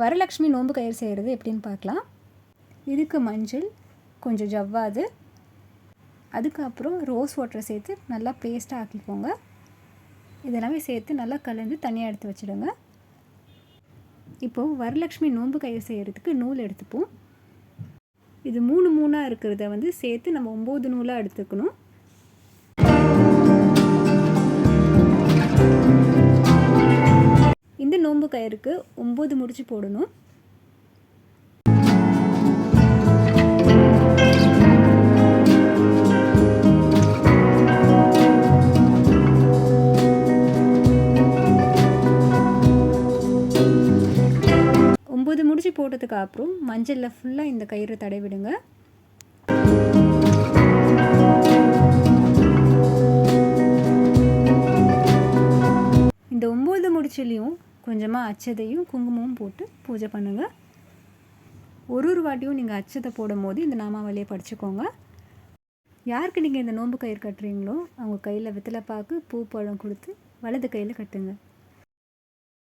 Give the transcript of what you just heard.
வரலக்ஷ்மி நோன்பு கயிறு செய்கிறது எப்படின்னு பார்க்கலாம். இதுக்கு மஞ்சள் கொஞ்சம் ஜவ்வாது அதுக்கப்புறம் ரோஸ் வாட்டரை சேர்த்து நல்லா பேஸ்ட்டாக ஆக்கிக்கோங்க. இதெல்லாமே சேர்த்து நல்லா கலந்து தனியாக எடுத்து வச்சுடுங்க. இப்போது வரலக்ஷ்மி நோன்பு கயிறு செய்கிறதுக்கு நூல் எடுத்துப்போம். இது மூணு மூணாக இருக்கிறத வந்து சேர்த்து நம்ம ஒம்பது நூலாக எடுத்துக்கணும். நோன்பு கயிறுக்கு ஒம்பது முடிச்சு போடணும். ஒம்பது முடிச்சு போட்டதுக்கு அப்புறம் மஞ்சளில் ஃபுல்லாக இந்த கயிறை தடவிடுங்க. இந்த ஒம்பது முடிச்சுலேயும் கொஞ்சமாக அச்சதையும் குங்குமமும் போட்டு பூஜை பண்ணுங்கள் ஒரு ஒரு வாட்டியும் நீங்கள் அச்சதை போடும் போது இந்த நாமாவளியை படிச்சுக்கோங்க. யாருக்கு நீங்கள் இந்த நோன்பு கயிறு கட்டுறீங்களோ அவங்க கையில் வெத்தலைப்பாக்கு பூ பழம் கொடுத்து வலது கையில் கட்டுங்க.